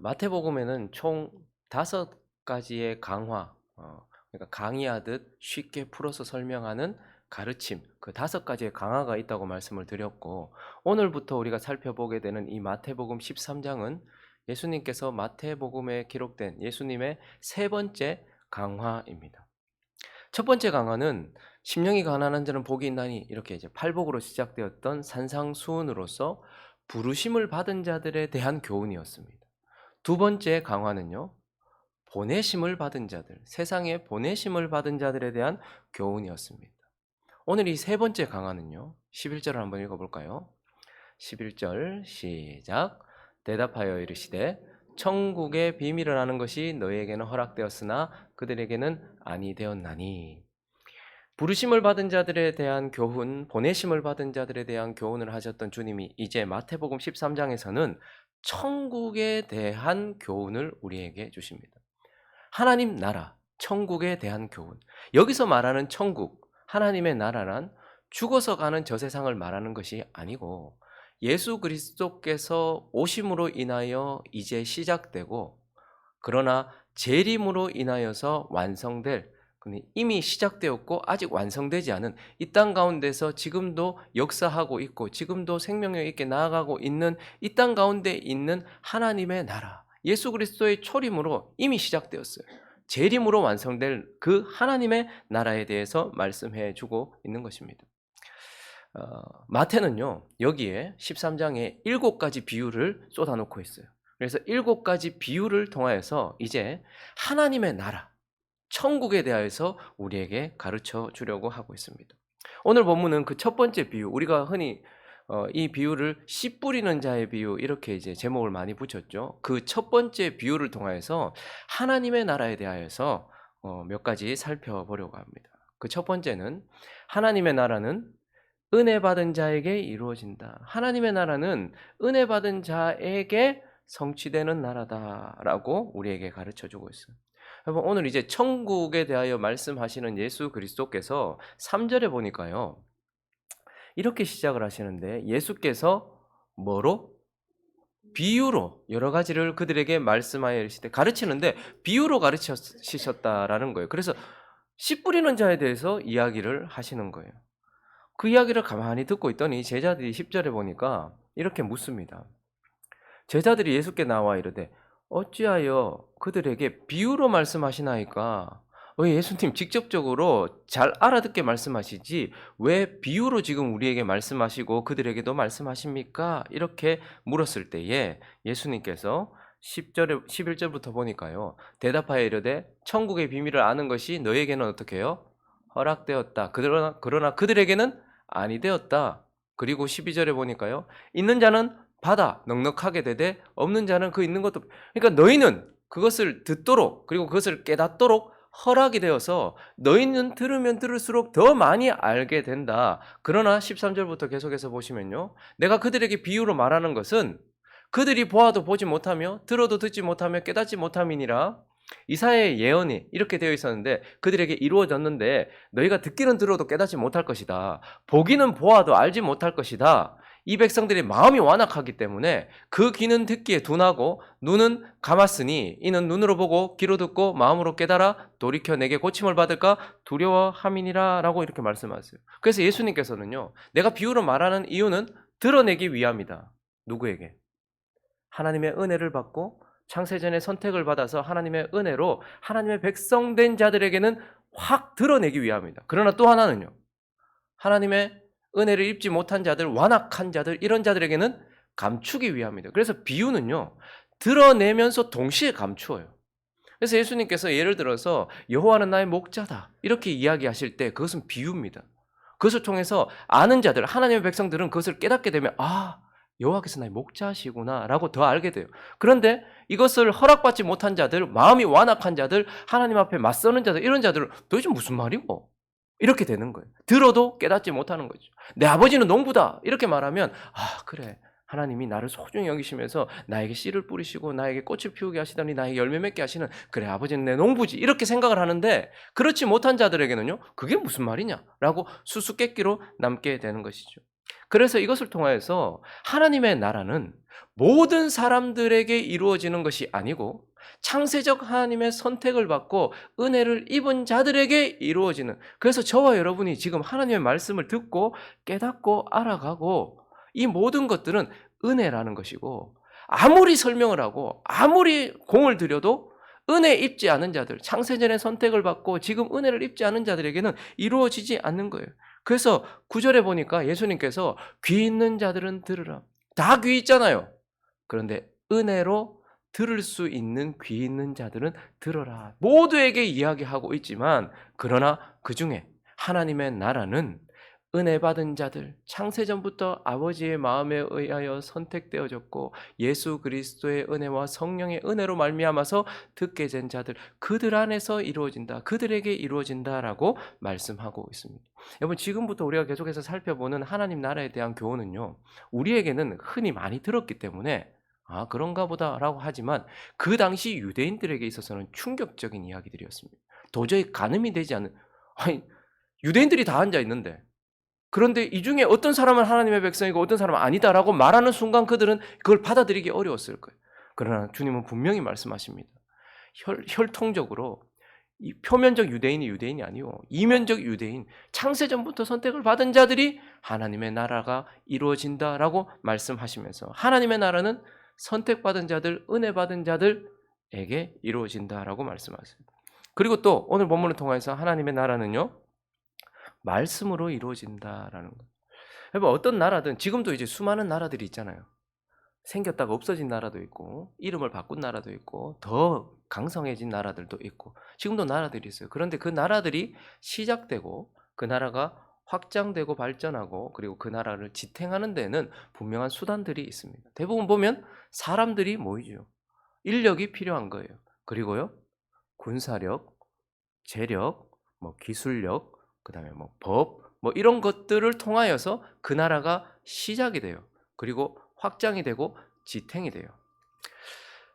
마태복음에는 총 다섯 가지의 강화, 어, 그러니까 강의하듯 쉽게 풀어서 설명하는 가르침, 그 다섯 가지의 강화가 있다고 말씀을 드렸고, 오늘부터 우리가 살펴보게 되는 이 마태복음 13장은 예수님께서 마태복음에 기록된 예수님의 세 번째 강화입니다. 첫 번째 강화는 심령이 가난한 자는 복이 있나니 이렇게 이제 팔복으로 시작되었던 산상수훈으로서 부르심을 받은 자들에 대한 교훈이었습니다. 두 번째 강화는요. 보내심을 받은 자들, 세상에 보내심을 받은 자들에 대한 교훈이었습니다. 오늘 이 세 번째 강화는요. 11절을 한번 읽어 볼까요? 11절 시작. 대답하여 이르시되 천국의 비밀을 아는 것이 너희에게는 허락되었으나 그들에게는 아니 되었나니 부르심을 받은 자들에 대한 교훈, 보내심을 받은 자들에 대한 교훈을 하셨던 주님이 이제 마태복음 13장에서는 천국에 대한 교훈을 우리에게 주십니다. 하나님 나라, 천국에 대한 교훈. 여기서 말하는 천국, 하나님의 나라란 죽어서 가는 저 세상을 말하는 것이 아니고 예수 그리스도께서 오심으로 인하여 이제 시작되고 그러나 재림으로 인하여서 완성될 근데 이미 시작되었고 아직 완성되지 않은 이 땅 가운데서 지금도 역사하고 있고 지금도 생명력 있게 나아가고 있는 이 땅 가운데 있는 하나님의 나라 예수 그리스도의 초림으로 이미 시작되었어요. 재림으로 완성될 그 하나님의 나라에 대해서 말씀해 주고 있는 것입니다. 어, 마태는요 여기에 13장에 일곱 가지 비유를 쏟아놓고 있어요. 그래서 일곱 가지 비유를 통하여서 이제 하나님의 나라 천국에 대하여서 우리에게 가르쳐 주려고 하고 있습니다. 오늘 본문은 그 첫 번째 비유, 우리가 흔히 어, 이 비유를 씨 뿌리는 자의 비유 이렇게 이제 제목을 많이 붙였죠. 그 첫 번째 비유를 통하여서 하나님의 나라에 대하여서 어, 몇 가지 살펴보려고 합니다. 그 첫 번째는 하나님의 나라는 은혜 받은 자에게 이루어진다. 하나님의 나라는 은혜 받은 자에게 성취되는 나라다라고 우리에게 가르쳐 주고 있어요. 여러분 오늘 이제 천국에 대하여 말씀하시는 예수 그리스도께서 3절에 보니까요. 이렇게 시작을 하시는데 예수께서 뭐로 비유로 여러 가지를 그들에게 말씀하여 이르시되 가르치는데 비유로 가르치셨다라는 거예요. 그래서 씨 뿌리는 자에 대해서 이야기를 하시는 거예요. 그 이야기를 가만히 듣고 있더니 제자들이 10절에 보니까 이렇게 묻습니다. 제자들이 예수께 나와 이르되 어찌하여 그들에게 비유로 말씀하시나이까? 왜 예수님 직접적으로 잘 알아듣게 말씀하시지 왜 비유로 지금 우리에게 말씀하시고 그들에게도 말씀하십니까? 이렇게 물었을 때에 예수님께서 10절에 11절부터 보니까요. 대답하여 이르되 천국의 비밀을 아는 것이 너에게는 어떻게 해요? 허락되었다. 그러나 그러나 그들에게는 아니 되었다. 그리고 12절에 보니까요. 있는 자는 받아 넉넉하게 되되 없는 자는 그 있는 것도 그러니까 너희는 그것을 듣도록 그리고 그것을 깨닫도록 허락이 되어서 너희는 들으면 들을수록 더 많이 알게 된다. 그러나 13절부터 계속해서 보시면요. 내가 그들에게 비유로 말하는 것은 그들이 보아도 보지 못하며 들어도 듣지 못하며 깨닫지 못함이니라. 이사의 예언이 이렇게 되어 있었는데 그들에게 이루어졌는데 너희가 듣기는 들어도 깨닫지 못할 것이다. 보기는 보아도 알지 못할 것이다. 이 백성들의 마음이 완악하기 때문에 그 귀는 듣기에 둔하고 눈은 감았으니 이는 눈으로 보고 귀로 듣고 마음으로 깨달아 돌이켜 내게 고침을 받을까 두려워함이니라 라고 이렇게 말씀하세요. 그래서 예수님께서는요. 내가 비유로 말하는 이유는 드러내기 위함이다. 누구에게? 하나님의 은혜를 받고 창세전에 선택을 받아서 하나님의 은혜로 하나님의 백성된 자들에게는 확 드러내기 위함입니다. 그러나 또 하나는요. 하나님의 은혜를 입지 못한 자들, 완악한 자들, 이런 자들에게는 감추기 위함입니다. 그래서 비유는요, 드러내면서 동시에 감추어요. 그래서 예수님께서 예를 들어서 여호와는 나의 목자다. 이렇게 이야기하실 때 그것은 비유입니다. 그것을 통해서 아는 자들, 하나님의 백성들은 그것을 깨닫게 되면 아, 여호와께서 나의 목자시구나라고 더 알게 돼요. 그런데 이것을 허락받지 못한 자들, 마음이 완악한 자들, 하나님 앞에 맞서는 자들, 이런 자들은 도대체 무슨 말이고? 이렇게 되는 거예요. 들어도 깨닫지 못하는 거죠. 내 아버지는 농부다. 이렇게 말하면, 아, 그래. 하나님이 나를 소중히 여기시면서 나에게 씨를 뿌리시고 나에게 꽃을 피우게 하시더니 나에게 열매 맺게 하시는 그래 아버지는 내 농부지 이렇게 생각을 하는데 그렇지 못한 자들에게는요 그게 무슨 말이냐라고 수수께끼로 남게 되는 것이죠. 그래서 이것을 통하여서 하나님의 나라는 모든 사람들에게 이루어지는 것이 아니고 창세적 하나님의 선택을 받고 은혜를 입은 자들에게 이루어지는 그래서 저와 여러분이 지금 하나님의 말씀을 듣고 깨닫고 알아가고 이 모든 것들은 은혜라는 것이고 아무리 설명을 하고 아무리 공을 들여도 은혜 입지 않은 자들, 창세전의 선택을 받고 지금 은혜를 입지 않은 자들에게는 이루어지지 않는 거예요. 그래서 구절에 보니까 예수님께서 귀 있는 자들은 들으라. 다 귀 있잖아요. 그런데 은혜로 들을 수 있는 귀 있는 자들은 들어라. 모두에게 이야기하고 있지만 그러나 그 중에 하나님의 나라는 은혜 받은 자들, 창세전부터 아버지의 마음에 의하여 선택되어졌고 예수 그리스도의 은혜와 성령의 은혜로 말미암아서 듣게 된 자들, 그들 안에서 이루어진다. 그들에게 이루어진다라고 말씀하고 있습니다. 여러분 지금부터 우리가 계속해서 살펴보는 하나님 나라에 대한 교훈은요. 우리에게는 흔히 많이 들었기 때문에 아, 그런가 보다라고 하지만 그 당시 유대인들에게 있어서는 충격적인 이야기들이었습니다. 도저히 가늠이 되지 않는 아니 유대인들이 다 앉아 있는데 그런데 이 중에 어떤 사람은 하나님의 백성이고 어떤 사람은 아니다라고 말하는 순간 그들은 그걸 받아들이기 어려웠을 거예요. 그러나 주님은 분명히 말씀하십니다. 혈, 혈통적으로 이 표면적 유대인이 유대인이 아니요 이면적 유대인 창세전부터 선택을 받은 자들이 하나님의 나라가 이루어진다라고 말씀하시면서 하나님의 나라는 선택받은 자들 은혜 받은 자들에게 이루어진다라고 말씀하세요. 그리고 또 오늘 본문을 통해서 하나님의 나라는요 말씀으로 이루어진다라는 거. 여러분 어떤 나라든 지금도 이제 수많은 나라들이 있잖아요. 생겼다가 없어진 나라도 있고 이름을 바꾼 나라도 있고 더 강성해진 나라들도 있고 지금도 나라들이 있어요. 그런데 그 나라들이 시작되고 그 나라가 확장되고 발전하고 그리고 그 나라를 지탱하는 데는 분명한 수단들이 있습니다. 대부분 보면 사람들이 모이죠. 인력이 필요한 거예요. 그리고요 군사력, 재력, 뭐 기술력, 그다음에 뭐 법, 뭐 이런 것들을 통하여서 그 나라가 시작이 돼요. 그리고 확장이 되고 지탱이 돼요.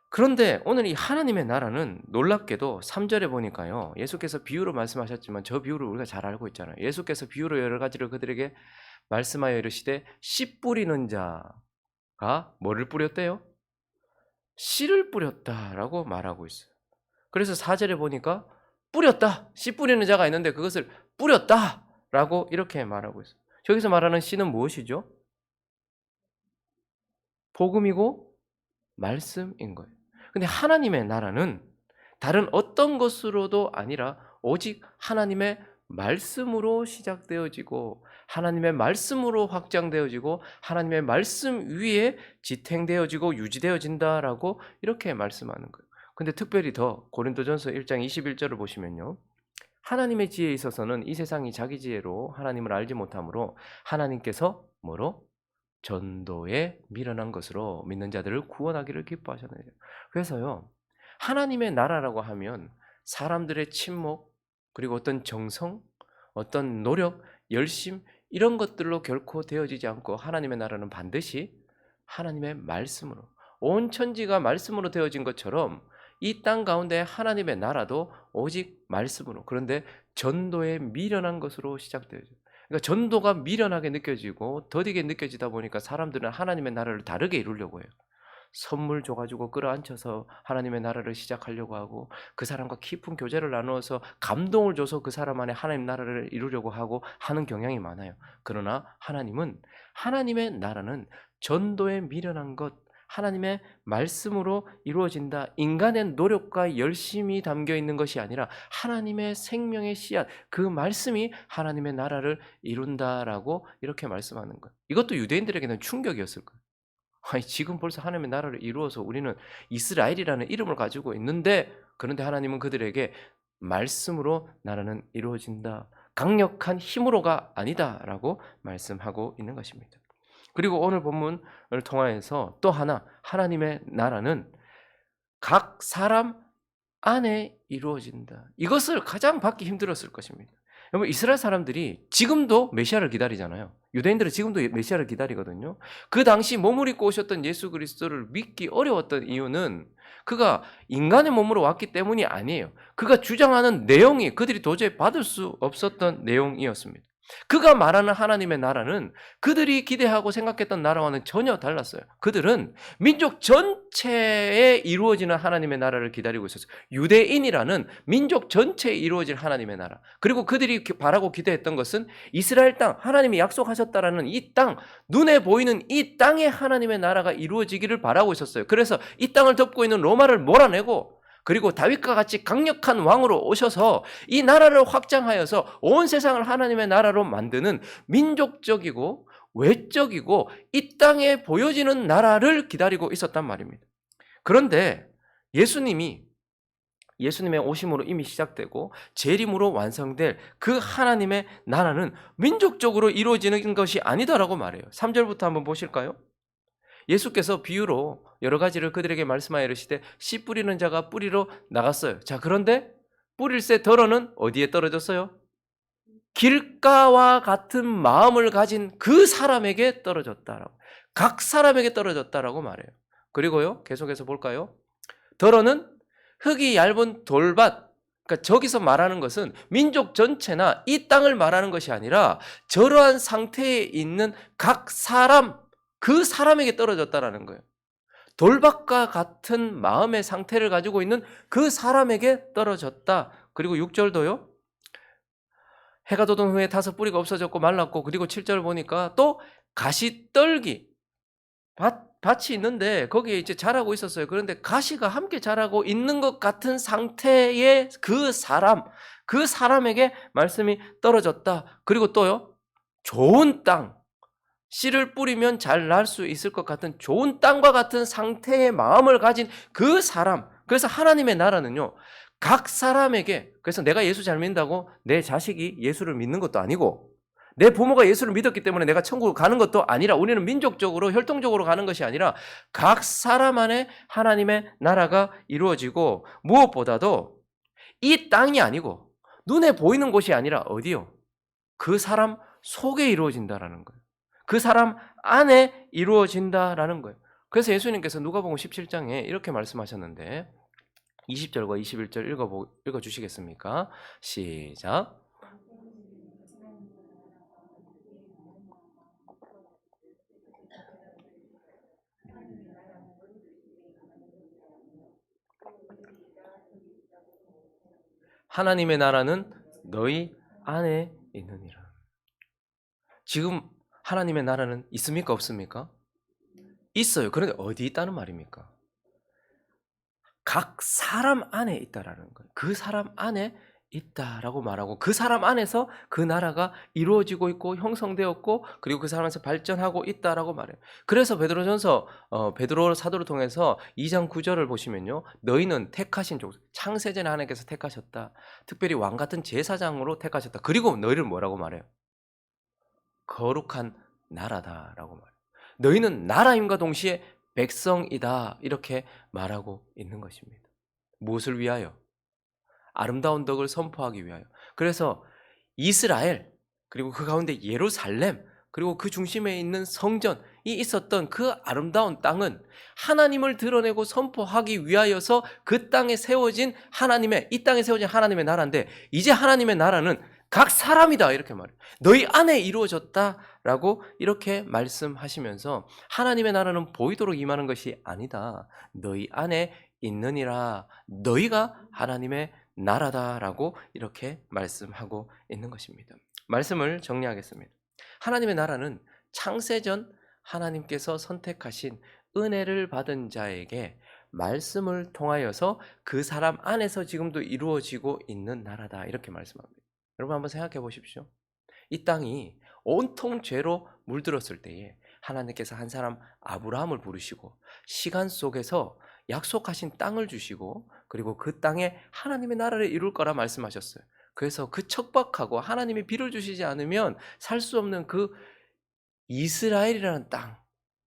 그런데 오늘 이 하나님의 나라는 놀랍게도 3절에 보니까요. 예수께서 비유로 말씀하셨지만 저 비유를 우리가 잘 알고 있잖아요. 예수께서 비유로 여러 가지를 그들에게 말씀하여 이르시되 씨 뿌리는 자가 뭐를 뿌렸대요? 씨를 뿌렸다라고 말하고 있어요. 그래서 4절에 보니까 뿌렸다. 씨 뿌리는 자가 있는데 그것을 뿌렸다 라고 이렇게 말하고 있어요. 저기서 말하는 씨는 무엇이죠? 복음이고 말씀인 거예요. 근데 하나님의 나라는 다른 어떤 것으로도 아니라 오직 하나님의 말씀으로 시작되어지고 하나님의 말씀으로 확장되어지고 하나님의 말씀 위에 지탱되어지고 유지되어진다라고 이렇게 말씀하는 거예요. 근데 특별히 더 고린도전서 1장 21절을 보시면요. 하나님의 지혜에 있어서는 이 세상이 자기 지혜로 하나님을 알지 못하므로 하나님께서 뭐로 전도에 미련한 것으로 믿는 자들을 구원하기를 기뻐하셨느냐. 그래서요. 하나님의 나라라고 하면 사람들의 침묵 그리고 어떤 정성, 어떤 노력, 열심 이런 것들로 결코 되어지지 않고 하나님의 나라는 반드시 하나님의 말씀으로 온 천지가 말씀으로 되어진 것처럼 이 땅 가운데 하나님의 나라도 오직 말씀으로 그런데 전도에 미련한 것으로 시작되어요. 그러니까 전도가 미련하게 느껴지고 더디게 느껴지다 보니까 사람들은 하나님의 나라를 다르게 이루려고 해요. 선물 줘가지고 끌어안혀서 하나님의 나라를 시작하려고 하고 그 사람과 깊은 교제를 나누어서 감동을 줘서 그 사람 안에 하나님 나라를 이루려고 하고 하는 경향이 많아요. 그러나 하나님은 하나님의 나라는 전도에 미련한 것 하나님의 말씀으로 이루어진다. 인간의 노력과 열심이 담겨 있는 것이 아니라 하나님의 생명의 씨앗, 그 말씀이 하나님의 나라를 이룬다라고 이렇게 말씀하는 것. 이것도 유대인들에게는 충격이었을 거예요. 아니, 지금 벌써 하나님의 나라를 이루어서 우리는 이스라엘이라는 이름을 가지고 있는데, 그런데 하나님은 그들에게 말씀으로 나라는 이루어진다. 강력한 힘으로가 아니다라고 말씀하고 있는 것입니다. 그리고 오늘 본문을 통하여서 또 하나 하나님의 나라는 각 사람 안에 이루어진다. 이것을 가장 받기 힘들었을 것입니다. 여러분 이스라엘 사람들이 지금도 메시아를 기다리잖아요. 유대인들은 지금도 메시아를 기다리거든요. 그 당시 몸을 입고 오셨던 예수 그리스도를 믿기 어려웠던 이유는 그가 인간의 몸으로 왔기 때문이 아니에요. 그가 주장하는 내용이 그들이 도저히 받을 수 없었던 내용이었습니다. 그가 말하는 하나님의 나라는 그들이 기대하고 생각했던 나라와는 전혀 달랐어요. 그들은 민족 전체에 이루어지는 하나님의 나라를 기다리고 있었어요. 유대인이라는 민족 전체에 이루어질 하나님의 나라. 그리고 그들이 기- 바라고 기대했던 것은 이스라엘 땅, 하나님이 약속하셨다라는 이 땅, 눈에 보이는 이 땅에 하나님의 나라가 이루어지기를 바라고 있었어요. 그래서 이 땅을 덮고 있는 로마를 몰아내고 그리고 다윗과 같이 강력한 왕으로 오셔서 이 나라를 확장하여서 온 세상을 하나님의 나라로 만드는 민족적이고 외적이고 이 땅에 보여지는 나라를 기다리고 있었단 말입니다. 그런데 예수님이 예수님의 오심으로 이미 시작되고 재림으로 완성될 그 하나님의 나라는 민족적으로 이루어지는 것이 아니다라고 말해요. 3절부터 한번 보실까요? 예수께서 비유로 여러 가지를 그들에게 말씀하여 이르시되 씨 뿌리는 자가 뿌리로 나갔어요. 자, 그런데 뿌릴새 덜어는 어디에 떨어졌어요? 길가와 같은 마음을 가진 그 사람에게 떨어졌다라고. 각 사람에게 떨어졌다라고 말해요. 그리고요, 계속해서 볼까요? 덜어는 흙이 얇은 돌밭. 그러니까 저기서 말하는 것은 민족 전체나 이 땅을 말하는 것이 아니라 저러한 상태에 있는 각 사람, 그 사람에게 떨어졌다라는 거예요. 돌밭과 같은 마음의 상태를 가지고 있는 그 사람에게 떨어졌다. 그리고 6절도요. 해가 돋은 후에 다섯 뿌리가 없어졌고 말랐고 그리고 7절 보니까 또 가시떨기 밭, 밭이 있는데 거기에 이제 자라고 있었어요. 그런데 가시가 함께 자라고 있는 것 같은 상태의 그 사람, 그 사람에게 말씀이 떨어졌다. 그리고 또요. 좋은 땅, 씨를 뿌리면 잘 날 수 있을 것 같은 좋은 땅과 같은 상태의 마음을 가진 그 사람. 그래서 하나님의 나라는요. 각 사람에게 그래서 내가 예수 잘 믿는다고 내 자식이 예수를 믿는 것도 아니고 내 부모가 예수를 믿었기 때문에 내가 천국을 가는 것도 아니라 우리는 민족적으로 혈통적으로 가는 것이 아니라 각 사람 안에 하나님의 나라가 이루어지고 무엇보다도 이 땅이 아니고 눈에 보이는 곳이 아니라 어디요? 그 사람 속에 이루어진다라는 거예요. 그 사람 안에 이루어진다라는 거예요. 그래서 예수님께서 누가복음 17장에 이렇게 말씀하셨는데 20절과 21절 읽어 읽어 주시겠습니까? 시작. 하나님의 나라는 너희 안에 있느니라. 지금 하나님의 나라는 있습니까 없습니까? 있어요. 그런데 어디 있다는 말입니까? 각 사람 안에 있다라는 거예요. 그 사람 안에 있다라고 말하고 그 사람 안에서 그 나라가 이루어지고 있고 형성되었고 그리고 그 사람에서 발전하고 있다라고 말해요. 그래서 베드로전서 어, 베드로 사도를 통해서 2장 9절을 보시면요. 너희는 택하신 족 창세전에 하나님께서 택하셨다. 특별히 왕 같은 제사장으로 택하셨다. 그리고 너희를 뭐라고 말해요? 거룩한 나라다라고 말해요. 너희는 나라임과 동시에 백성이다 이렇게 말하고 있는 것입니다. 무엇을 위하여? 아름다운 덕을 선포하기 위하여. 그래서 이스라엘 그리고 그 가운데 예루살렘 그리고 그 중심에 있는 성전이 있었던 그 아름다운 땅은 하나님을 드러내고 선포하기 위하여서 그 땅에 세워진 하나님의 이 땅에 세워진 하나님의 나라인데 이제 하나님의 나라는 각 사람이다 이렇게 말해요. 너희 안에 이루어졌다라고 이렇게 말씀하시면서 하나님의 나라는 보이도록 임하는 것이 아니다. 너희 안에 있느니라. 너희가 하나님의 나라다라고 이렇게 말씀하고 있는 것입니다. 말씀을 정리하겠습니다. 하나님의 나라는 창세전 하나님께서 선택하신 은혜를 받은 자에게 말씀을 통하여서 그 사람 안에서 지금도 이루어지고 있는 나라다 이렇게 말씀합니다. 여러분 한번 생각해 보십시오. 이 땅이 온통 죄로 물들었을 때에 하나님께서 한 사람 아브라함을 부르시고 시간 속에서 약속하신 땅을 주시고 그리고 그 땅에 하나님의 나라를 이룰 거라 말씀하셨어요. 그래서 그 척박하고 하나님이 비를 주시지 않으면 살 수 없는 그 이스라엘이라는 땅.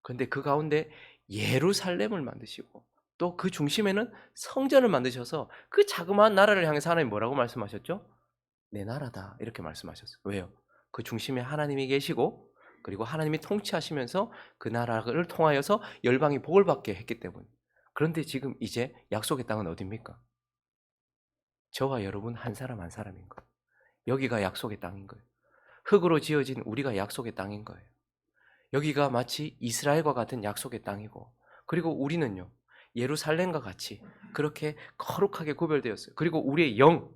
근데 그 가운데 예루살렘을 만드시고 또 그 중심에는 성전을 만드셔서 그 자그마한 나라를 향해서 하나님 뭐라고 말씀하셨죠? 내 나라다. 이렇게 말씀하셨어요. 왜요? 그 중심에 하나님이 계시고 그리고 하나님이 통치하시면서 그 나라를 통하여서 열방이 복을 받게 했기 때문에. 그런데 지금 이제 약속의 땅은 어디입니까? 저와 여러분 한 사람 한 사람인 거예요. 여기가 약속의 땅인 거예요. 흙으로 지어진 우리가 약속의 땅인 거예요. 여기가 마치 이스라엘과 같은 약속의 땅이고 그리고 우리는요. 예루살렘과 같이 그렇게 거룩하게 구별되었어요. 그리고 우리의 영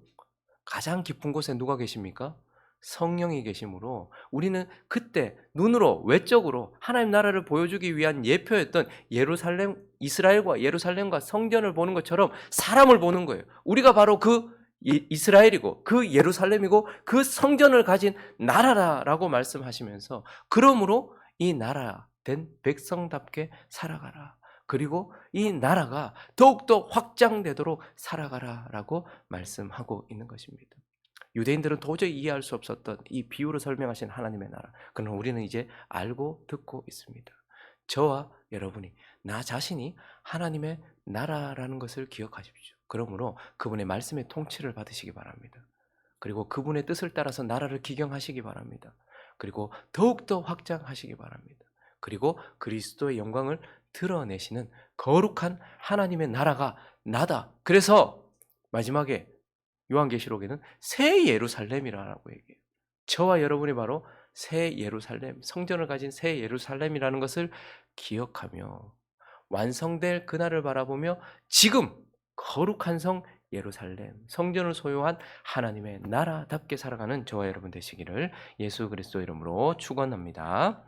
가장 깊은 곳에 누가 계십니까? 성령이 계심으로 우리는 그때 눈으로 외적으로 하나님 나라를 보여주기 위한 예표였던 예루살렘 이스라엘과 예루살렘과 성전을 보는 것처럼 사람을 보는 거예요. 우리가 바로 그 이- 이스라엘이고 그 예루살렘이고 그 성전을 가진 나라라라고 말씀하시면서 그러므로 이 나라 된 백성답게 살아가라. 그리고 이 나라가 더욱더 확장되도록 살아가라라고 말씀하고 있는 것입니다. 유대인들은 도저히 이해할 수 없었던 이 비유로 설명하신 하나님의 나라. 그러나 우리는 이제 알고 듣고 있습니다. 저와 여러분이 나 자신이 하나님의 나라라는 것을 기억하십시오. 그러므로 그분의 말씀의 통치를 받으시기 바랍니다. 그리고 그분의 뜻을 따라서 나라를 기경하시기 바랍니다. 그리고 더욱더 확장하시기 바랍니다. 그리고 그리스도의 영광을 드러내시는 거룩한 하나님의 나라가 나다. 그래서 마지막에 요한계시록에는 새 예루살렘이라고 얘기해요. 저와 여러분이 바로 새 예루살렘, 성전을 가진 새 예루살렘이라는 것을 기억하며 완성될 그날을 바라보며 지금 거룩한 성 예루살렘, 성전을 소유한 하나님의 나라답게 살아가는 저와 여러분 되시기를 예수 그리스도 이름으로 축원합니다.